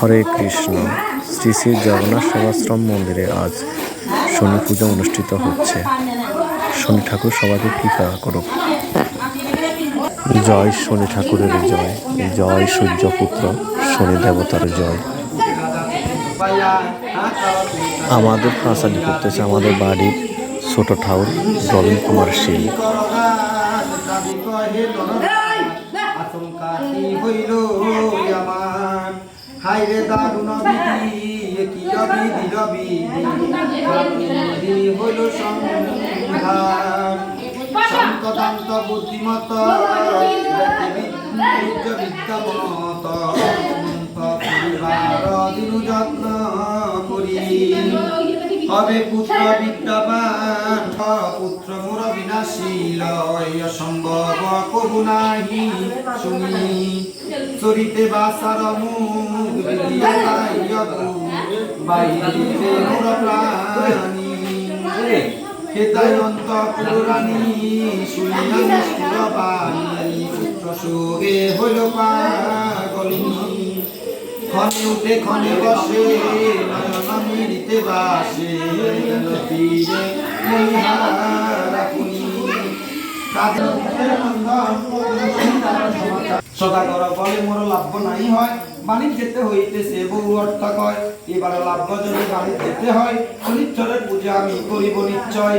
হরে কৃষ্ণ শ্রী শ্রী জগন্নাথ সেবাশ্রম মন্দিরে আজ শনি পূজা অনুষ্ঠিত হচ্ছে শনি ঠাকুর সবাইকে কৃপা করুক জয় শনি ঠাকুরের জয় জয় সূর্যপুত্র শনি দেবতার জয় আমাদের পাঁচালি করতেছে আমাদের বাড়ির ছোট ঠাউর রবীন কুমার সিং আমার হাইরে দারুণ বিধি কি অবিধি রবিধি হইল সংহার। সন্তদান্ত বুদ্ধিমত পরিবার দিনু যত্ন করি। হবে পুত্র বিদ্যাবান পুত্র মোর বিনাশী লয় অসম্ভব কবু নাহি। শুনি চরিতে বাসার মুখ বাইরে মোর প্রাণী হেদায়ন্ত পুরাণী শুনিয়া পুত্র সুরে পাগলিনী। ক্ষণে উঠে ক্ষণে বসে নয়ন মিলিতে বাসে মহিহারা কুনি বলে মোর লাভ নাই হয় বাণিজ্য যেতে হইতেছে বহু অর্থ কয় এবার লাভ যদি বাণিজ্য যেতে হয় শনিচ্ছরের পূজা আমি করিব নিশ্চয়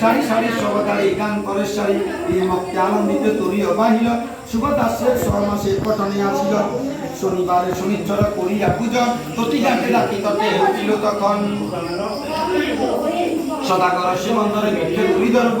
শাড়ি শাড়ি সবদারি গান করে সারি এই মক্তে আনন্দিত তরি অবাহিল শুভ দাসের সমাসে পটনে আসিল। শনিবারে শনিচর করিয়া পূজন প্রতি ঘাটে রাতি তটে হইল তখন। সদাগর সীমন্দরে মিঠে দুই দর্ব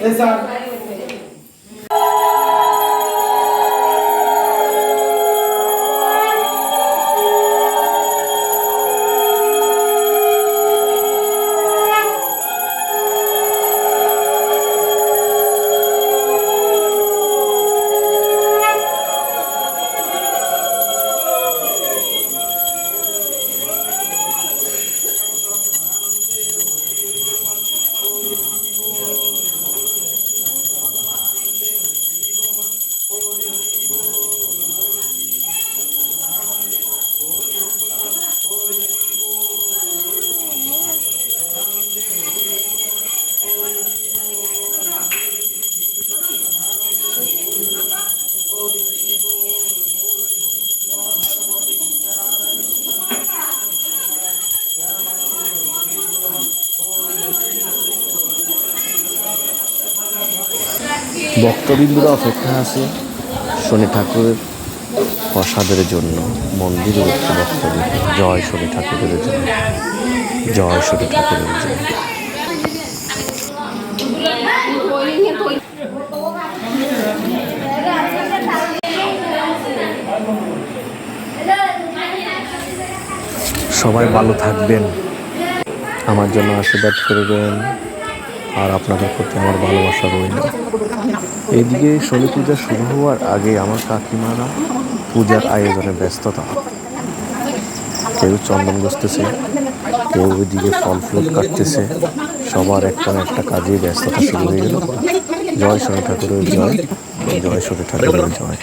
Exato. ভক্তবিন্দুরা অপেক্ষা আছে শনি ঠাকুরের প্রসাদের জন্য মন্দিরে উঠছে ভক্তবৃন্দ জয় শনি ঠাকুরের জন্য। জয় শনি ঠাকুরের জন্য। সবাই ভালো থাকবেন। আমার জন্য আশীর্বাদ করবেন। আর আপনাদের প্রতি আমার ভালোবাসা রইল। এদিকে শনি পূজা শুরু হওয়ার আগে আমার কাকিমারা পূজার আয়োজনে ব্যস্ততা কেউ চন্দন বসতেছে কেউ ওইদিকে ফল ফুল কাটতেছে। সবার একটা না একটা কাজে ব্যস্ততা শুরু হয়ে গেল। জয় শনি ঠাকুরের জয় জয় শনি ঠাকুরের জয়।